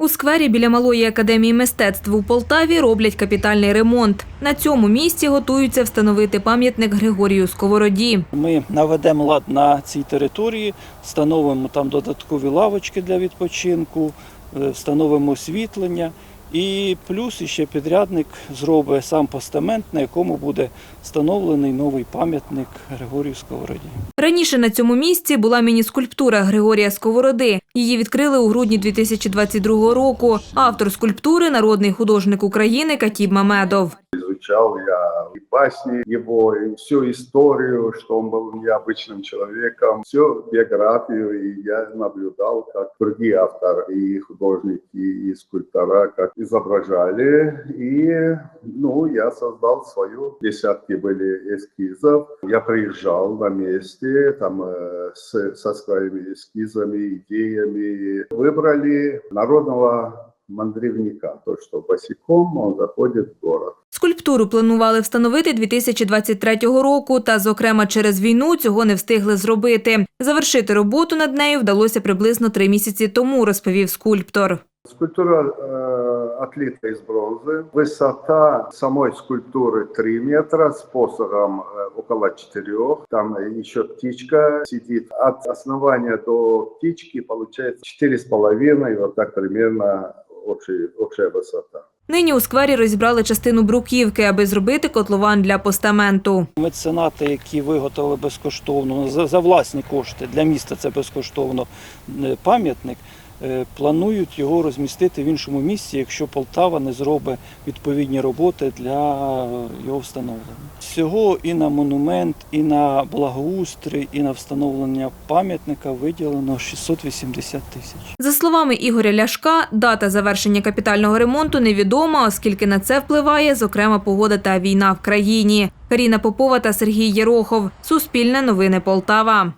У сквері біля малої академії мистецтв у Полтаві роблять капітальний ремонт. На цьому місці готуються встановити пам'ятник Григорію Сковороді. Ми наведемо лад на цій території, встановимо там додаткові лавочки для відпочинку, е, встановимо освітлення. І плюс ще підрядник зробить сам постамент, на якому буде встановлений новий пам'ятник Григорію Сковороді. Раніше на цьому місці була міні-скульптура Григорія Сковороди. Її відкрили у грудні 2022 року. Автор скульптури – народний художник України Катіб Мамедов. Изучал я и басни его, и всю историю, что он был необычным человеком, всю биографию, и я наблюдал, как другие авторы, и художники, и скульптора, как изображали, и, ну, я создал свою, десятки были эскизов, я приезжал на месте, там, э, с- со своими эскизами, идеями, выбрали народного мандревника, то, что босиком он заходит в город. Скульптуру планували встановити 2023 року, та, зокрема, через війну цього не встигли зробити. Завершити роботу над нею вдалося приблизно три місяці тому, розповів скульптор. Скульптура э, отлита из бронзы. Высота самой скульптуры 3 метра с посохом э, около 4. Там еще птичка сидит. От основания до птички получается 4,5. Вот так примерно общая, общая высота. Нині у сквері розібрали частину бруківки, аби зробити котлован для постаменту. Меценати, які виготовили безкоштовно за, власні кошти для міста це безкоштовно е, пам'ятник. Е, Планують його розмістити в іншому місці, якщо Полтава не зробить відповідні роботи для його встановлення. Всього і на монумент, і на благоустрій, і на встановлення пам'ятника виділено 680 тисяч. За словами Ігоря Ляшка, дата завершення капітального ремонту невідома, оскільки на це впливає, зокрема, погода та війна в країні. Каріна Попова та Сергій Єрохов. Суспільне новини Полтава.